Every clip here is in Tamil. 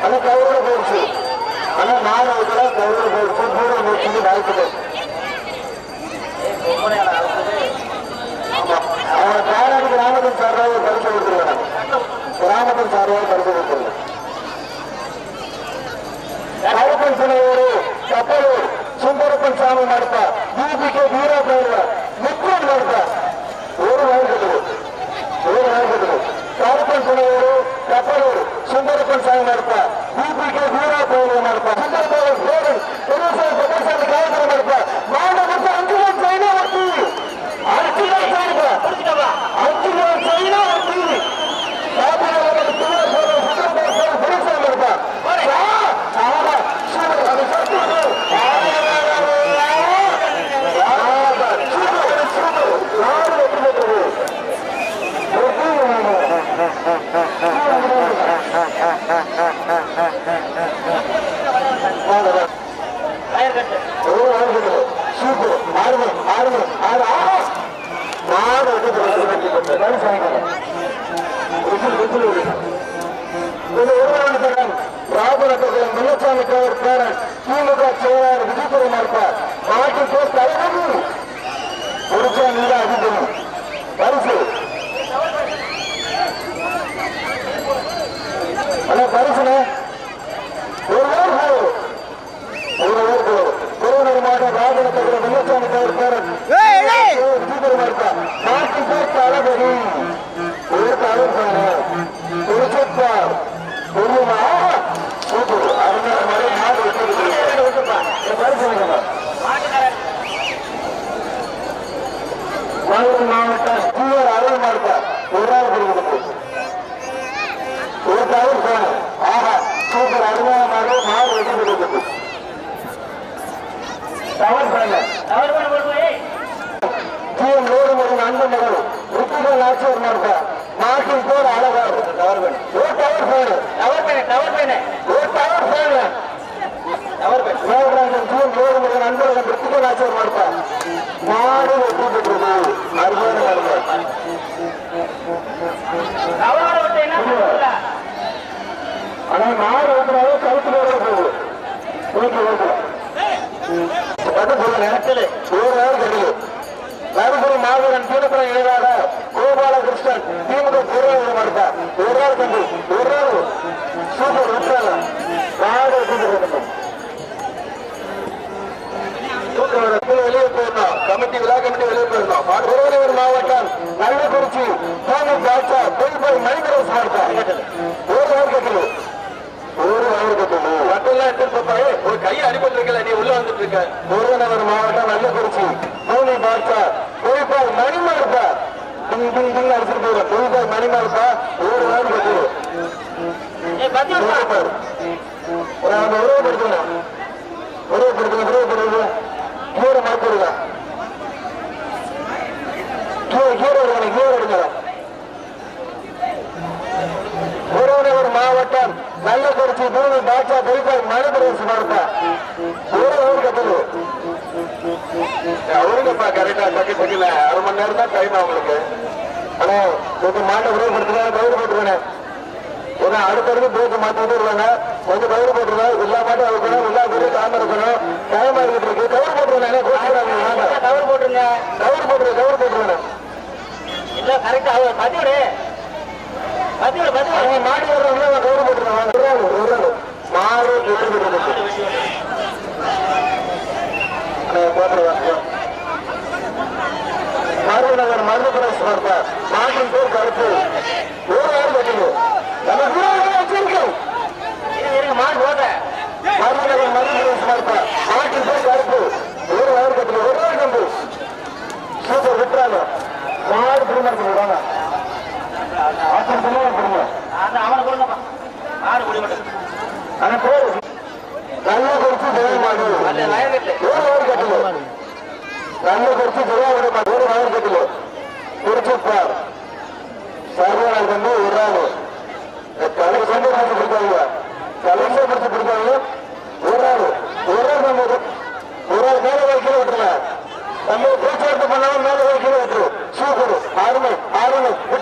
ಅಲ್ಲ, ಗೌರವ ಬೋಧಿಸಿ ಅಲ್ಲ ನಾನು ಹೋಗಲ್ಲ ಗೌರವ ಬೋಧಿಸಿ ಗೌರವ ಬೋಧಿಸಿ ಬಾಯ್ತದೆ ಅವರ ಕಾರಣ ಗ್ರಾಮದ ಸರ್ವಾಯ ಕರೆದು ಬಿಡ್ತಿಲ್ಲ ನಾನು ಗ್ರಾಮದ ಸರ್ವಾಯ ಕರೆದು ಬಿಡ್ತಿಲ್ಲ ಕಾರ್ಯಪಂಚನವರು ಕಪ್ಪಲು ಸುಂದರಪ್ಪನ ಸ್ವಾಮಿ ಮಾಡ್ತ, ಯುಪಿಕೆ ವೀರಪ್ಪ ಮುಖ್ಯಮಂತ್ರಿ ಮಾಡ್ತಾ. ಓರು ಮಾಡಿದ್ರು ಓರು ಮಾಡಿದ್ರು ಕಾರ್ಯಪಂಚನವರು ಕಪ್ಪಲೂರು சுந்தரப்பன் சாமி நடப்பா தீபிகே வீரா பயிர்வா நடப்பா சுந்தரப்பன் பேரன் பெருசாமி பெருசாமி காயத்திர முன்னசாமி பேரன் திமுக செயலாளர் விஜயபுரம் இருப்பார் போஸ்ட் தலைவர் ஒருச்சா நீங்க அதிகம் பரிசு. அண்ணா பரிசுன ஒரு ஊர் போகும் ஒரு ஊர் போகும் திருவண்ணூர் மாவட்டம் ராபரத்தகுலம் முன்னசாமி பேரன் விஜயபுரம் இருப்பார் போஸ்ட் அளபதி ஒரு தலைவர் ஒருச்சார் ஆனா மாடு ஓட்டுறாவே கழுத்து வேற போகுது ஓகே ஓகே. பதில் சொல்லுங்க ஒரு நேரம் தெரியுது நரபுரம் மாவீரன் தீனபுரம் இளையாட கோபாலகிருஷ்ணன் திமுக பொருளாதார மாட்டா ஒரு நாள் கண்டு ஒரு நாள் சூப்பர் மாடு கூப்பிட்டு வெளியே போயிருந்தோம் கமிட்டி விழா கமிட்டி வெளியே போயிருந்தோம் திருவள்ளூர் மாவட்டம் கள்ளக்குறிச்சி கோவை பாட்சா தொழில்பாய் மணிகரஸ் மாவட்டா ஒரு நாள் கட்டலு ஒரு நாள் கட்டலு மட்டெல்லாம் எடுத்து போய் ஒரு கையை அடிபட்டு இருக்கல நீ உள்ள வந்துட்டு இருக்க. முருகனவர் மாவட்டம் நல்லக்குறிச்சி. பூமி பாட்சா தொழில்பாய் மணிமார்பா டிங் டிங் டிங் அடிச்சுட்டு போயிடும் தொழில்பாய் மணிமார்பா ஒரு நாள் கட்டலு ஏய் பத்தி விடுப்பா ஒரு அந்த உருவப்படுத்தணும். உருவப்படுத்தணும் உருவப்படுறது கீரை மாத்திருங்க கீரை எடுக்கணும் கீரை எடுக்கணும் விருதுநகர் மாவட்டம் நல்லக்குறிச்சி பூமி பாட்சா தொழிற்பாய் மணிபிரதேச மாவட்டம் ஒரு ஊர் கட்டது அவருங்கப்பா கரெக்டா செகண்ட் செகண்ட்ல அரை மணி நேரம் தான் டைம் அவங்களுக்கு ஆனா கொஞ்சம் மாட்டை விருப்பப்படுத்துறேன் கயிறு போட்டுருவேன். ஏன்னா அடுத்தடுத்து பேச்சு மாத்திட்டு இருக்காங்க கொஞ்சம் கயிறு போட்டுருவேன் எல்லா மாட்டும் இருக்கணும் எல்லா பேரும் தாமரை இருக்கணும் டைம் ஆகிட்டு இருக்கு கயிறு போட்டுருவேன் டவர் போட்டுருங்க. கயிறு போட்டுருவேன் கயிறு போட்டுருவேன் இல்ல கரெக்டா அவர் பத்தி விடு பத்தி விடு பத்தி விடு அவங்க மாடி வர்றவங்க ஒரு நாள் மாடு கெட்டு போட்டுருக்கு போட்டுருவேன் மருநகர் மருதுபுரம் பார்ப்பா மாட்டின் பேர் கருப்பு. ஒரு நாள் கட்டணும் நம்ம வீரர்களை வச்சிருக்கோம். இருங்க இருங்க மாடு ஓட்ட மருதுபுரம் பார்ப்பா மாட்டின் কারণে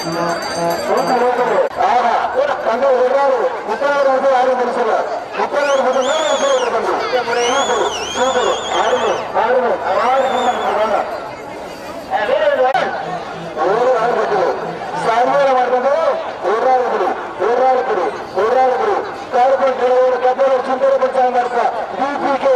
ஒரு நாள் ஒரு ஒரு நாள் ஒரு கருப்பு கட்டளை சுந்தரபட்சம் இருக்க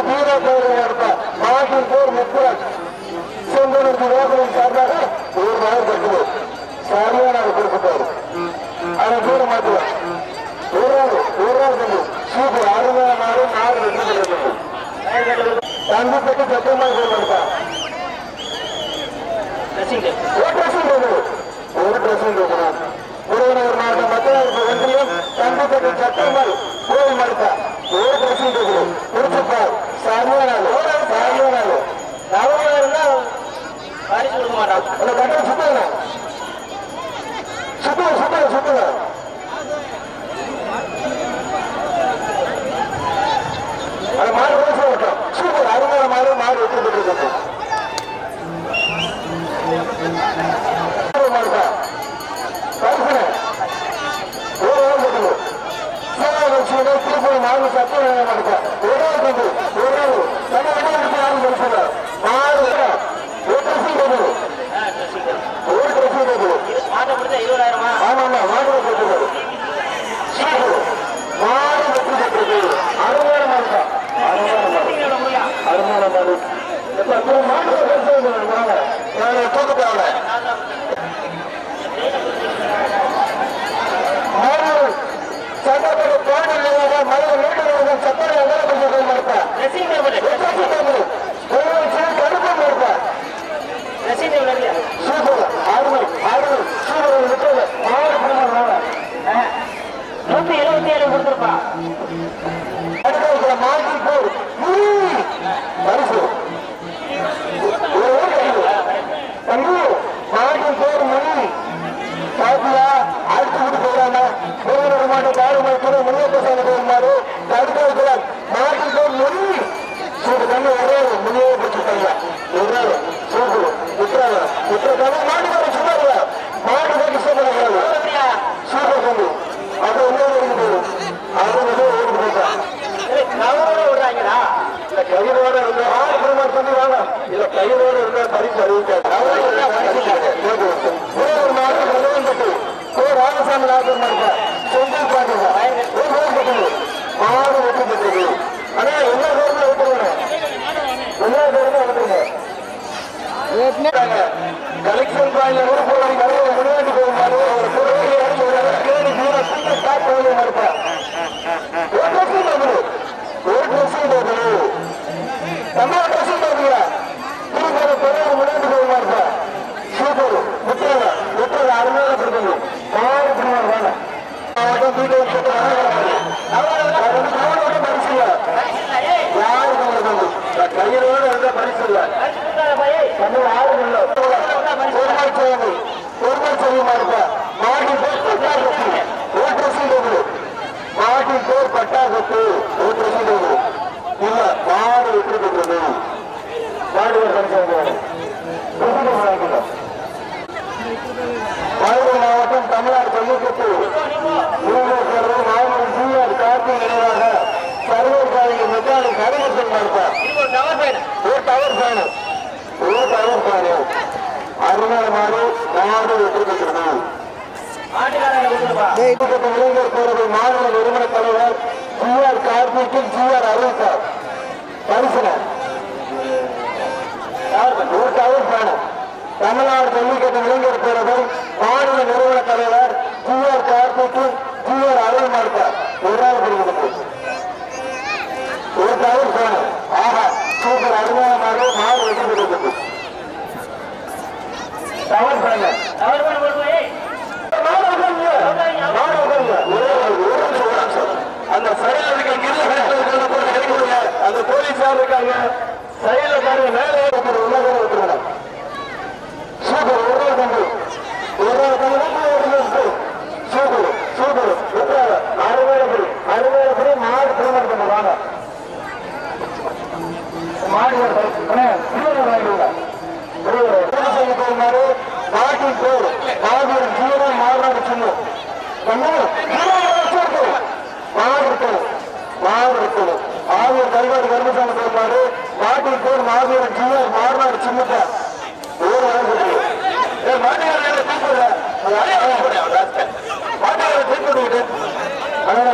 சம்பளம் சம்பளம் சம்பளம் அது மாடு ரோசா ஓட்டம். சூப்பர் அருமையான மாடு மாடு எடுத்துக்கிட்டு திருப்பூர் மாவட்ட சட்டம் நடக்க ஒரு நாள் ஒரு நாள் தனி உடம்பு ஆரம்பிச்சு அருமான மாதிரி கலெக்ஷன் பாயில ஒரு போய் நடுவில் விளையாட்டு போகும்போது ஒரு பொருட்களை அடிச்சு ஒரு கேடு கூட சீக்கிரம் ஸ்டாப் போகவே இருப்பார் ஒரு ட்ரெஸ்ஸும் பார்க்கணும் ஒரு ட்ரெஸ்ஸும் பார்க்கணும் நம்ம ட்ரெஸ்ஸும் பார்க்கல திருப்பதி பொருள் விளையாட்டு போகுமா இருப்பா சூப்பர் முத்திரங்க முத்திரங்க அருமையாக கொடுக்கணும் மாறி பிடிவார் வாங்க மாவட்டம் வீடு அவங்க பரிசு யார் கையிலோடு இருந்த பரிசு இல்லை தமிழ் ஆறு இல்லை. பொறுமை செய்யுது பொறுமை செய்யுமா இருக்க? மாட்டி பேர் பட்டாசத்து ஓட்டு சீடு மாட்டி பேர் பட்டாசத்து ஓட்டு சீடு இல்ல மாடு விட்டு கொடுக்குறது மாவட்டம் தமிழ்நாடு பள்ளிக்கூட்டு மாவட்டம் ஜிஆர் கார்த்திக் நினைவாக கருகிருஷ்ணன் இருப்பார் ஒரு டவர் ஃபேனு ஒரு டவர் ஃபேனு ஒரு டவர் ஃபேனு அருமையான மாறி நாடு வெற்றி பெற்றிருக்கிறார் மாநில நிறுவன தலைவர்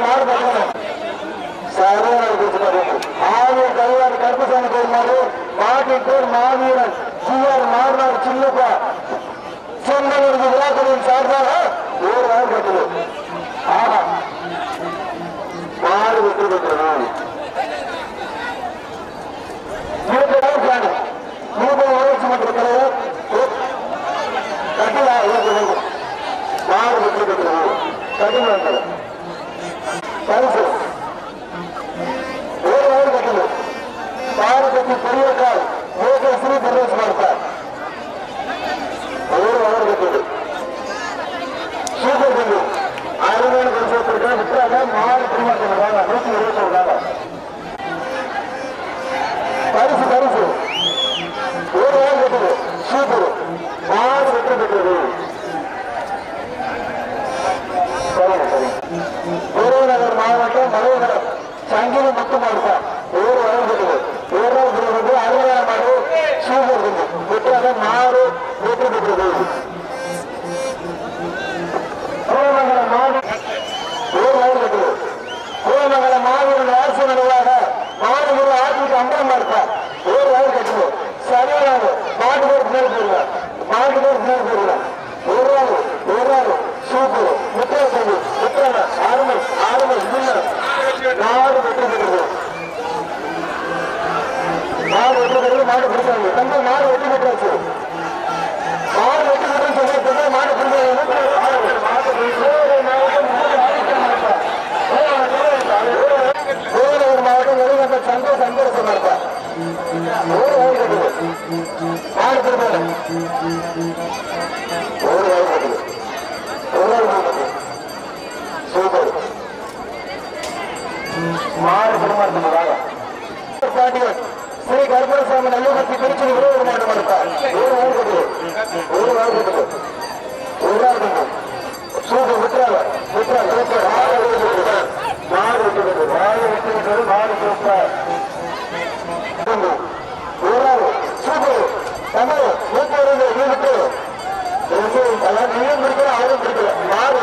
மாறு பண்ணணும் சரவணன் கொடுத்துட்டாரு ஆவியர் கல்வார் கருப்பசாமி கோருமாறு பாட்டி பேர் மாவீரன் சிஆர் மாறுநாள் சில்லுப்பா சொந்தவருக்கு விழாக்களின் சார்பாக ஒரு நாள் கட்டது ஆஹா மாறு வெற்றி பெற்றதான் ஊராட்சி மன்ற தலைவர் கட்டிலா மாறு வெற்றி பெற்றதான் ஸ்ரீ கருப்பரசாமி நல்லூரத்தி திருச்சி விருது மாவட்டம் எடுத்தார் ஒரு வாழ்க்கை ஒரு வாழ்க்கை ஒரு வாழ்க்கை சூப்பர் விட்டுறாங்க விட்டுறாங்க சூப்பர் ஆறு விட்டுறது நாலு விட்டுறது நாலு விட்டுறது நாலு சூப்பர் எல்லாரும் நீயும் பிடிக்கல அவரும் பிடிக்கல யார்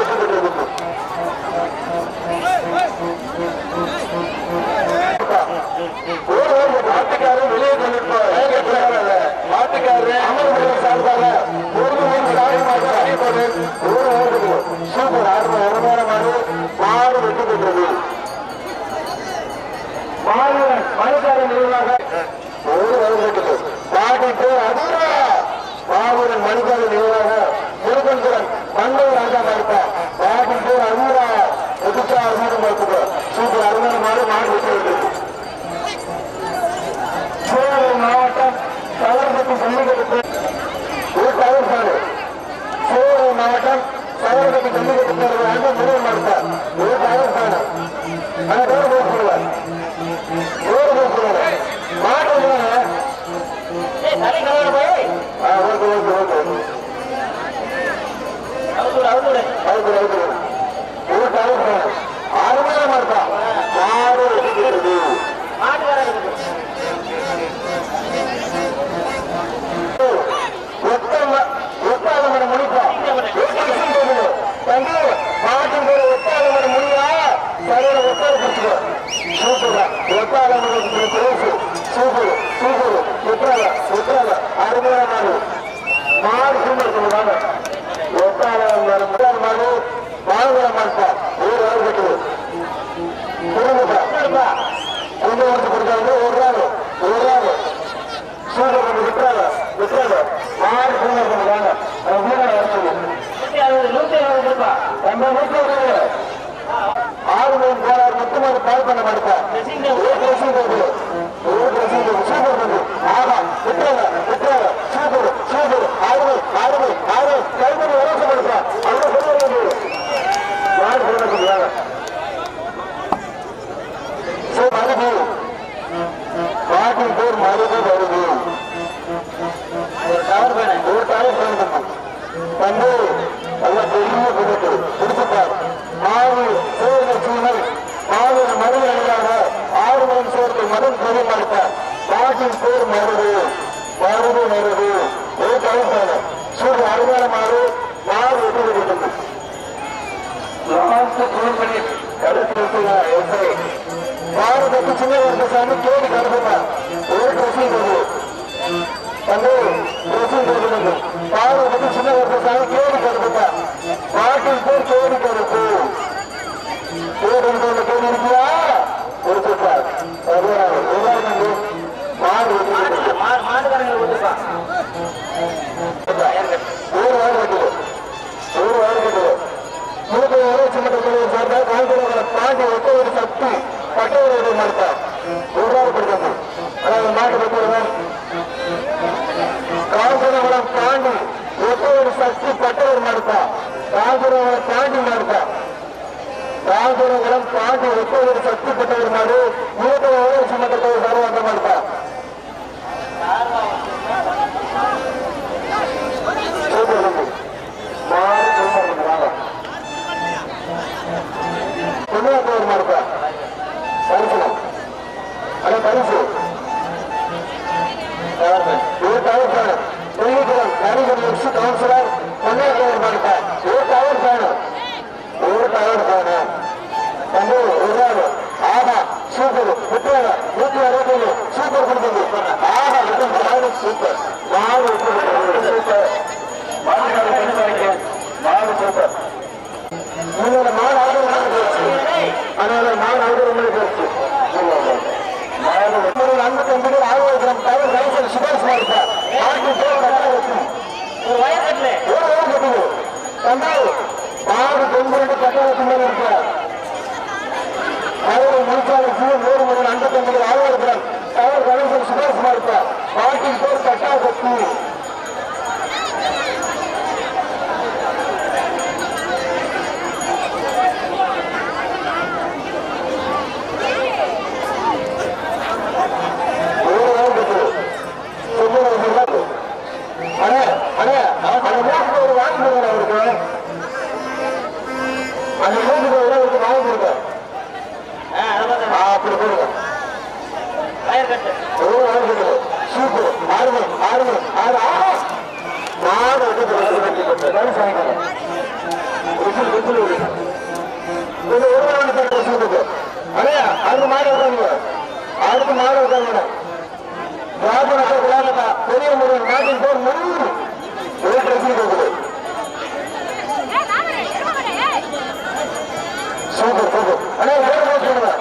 சூப்பர் சூப்பர் ஒற்றால ஒற்றால அருமையான மாடு மாடு சூப்பர் சொல்லுவாங்க ஒற்றால முதல் மாடு வாழ்வர மாட்டார் ஒரு ஆள் கட்டுவது கொண்டு வந்து கொடுத்தாங்க ஒரு ஆள் ஒரு ஆள் சூப்பர் விட்டுறாங்க விட்டுறாங்க மாடு சூப்பர் சொல்லுவாங்க நூத்தி அறுபது ஆறு மணி போராறு மொத்தமாக பால் பண்ண மாட்டேன். 尽量不要高速过路 யாரும் சின்ன சாமி கேட்டு கருதுமா ஒரு ட்ரெஸ்ஸிங் போது ட்ரெஸ்ஸிங் போது யாரும் சின்ன சாமி கேடு கருப்பு கேடு கேடு இருக்கியா ஒரு சொல்றார் மாடு மாடு கடைகள் ஒன்றுப்பா ஒரு வாரம் ஒரு வாரம் ರಾಜ್ಯ ಆಲೋಚನೆ ಮಂಡಳಿಯ ಜೊತೆ ಕಾಯ್ದೆಗಳ ತಾಗಿ ಒತ್ತುವುದು ಶಕ್ತಿ ಪಟೇಲರು ಮಾಡ್ತಾರೆ அடுத்து மாடு இருக்காங்க பெரிய முருகன் நாட்டின் போர் முழு ஒரு ட்ரெஸ் இருக்குது சூப்பர் சூப்பர். அண்ணா சூப்பர் சூப்பர்